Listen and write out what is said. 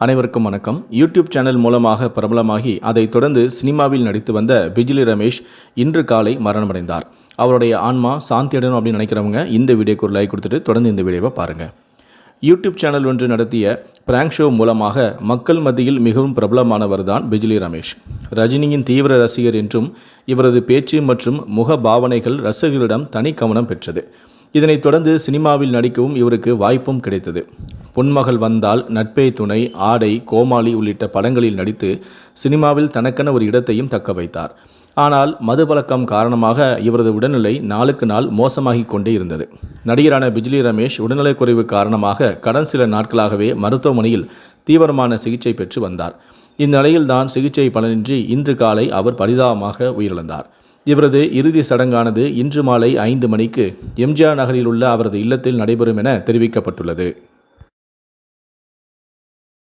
அனைவருக்கும் வணக்கம். YouTube channel மூலமாக பிரபலமாகி அதைத் தொடர்ந்து சினிமாவில் நடித்து வந்த பிஜிலி ரமேஷ் இன்று காலை மரணமடைந்தார். அவருடைய ஆன்மா சாந்தி அடையணும் அப்படின்னு நினைக்கிறவங்க இந்த வீடியோக்கு ஒரு லைக் கொடுத்துட்டு தொடர்ந்து இந்த வீடியோவை பாருங்கள் யூடியூப் சேனல் ஒன்று நடத்திய பிராங்க் ஷோ மூலமாக மக்கள் மத்தியில் மிகவும் பிரபலமானவர் தான் பிஜிலி ரமேஷ். ரஜினியின் தீவிர ரசிகர் என்றும் இவரது பேச்சு மற்றும் முக பாவனைகள் ரசிகர்களிடம் தனி கவனம் பெற்றது. இதனைத் தொடர்ந்து சினிமாவில் நடிக்கவும் இவருக்கு வாய்ப்பும் கிடைத்தது. பொன்மகள் வந்தால் நட்பே துணை ஆடை கோமாளி உள்ளிட்ட படங்களில் நடித்து சினிமாவில் தனக்கென ஒரு இடத்தையும் தக்க வைத்தார். ஆனால் மதுபழக்கம் காரணமாக இவரது உடல்நிலை நாளுக்கு நாள் மோசமாகிக் கொண்டே இருந்தது. நடிகரான பிஜ்லி ரமேஷ் உடல்நலக்குறைவு காரணமாக கடன் சில நாட்களாகவே மருத்துவமனையில் தீவிரமான சிகிச்சை பெற்று வந்தார். இந்நிலையில்தான் சிகிச்சை பலனின்றி இன்று காலை அவர் பரிதாபமாக உயிரிழந்தார். இவரது இறுதி சடங்கானது இன்று மாலை ஐந்து மணிக்கு எம்ஜிஆர் நகரில் உள்ள அவரது இல்லத்தில் நடைபெறும் என தெரிவிக்கப்பட்டுள்ளது.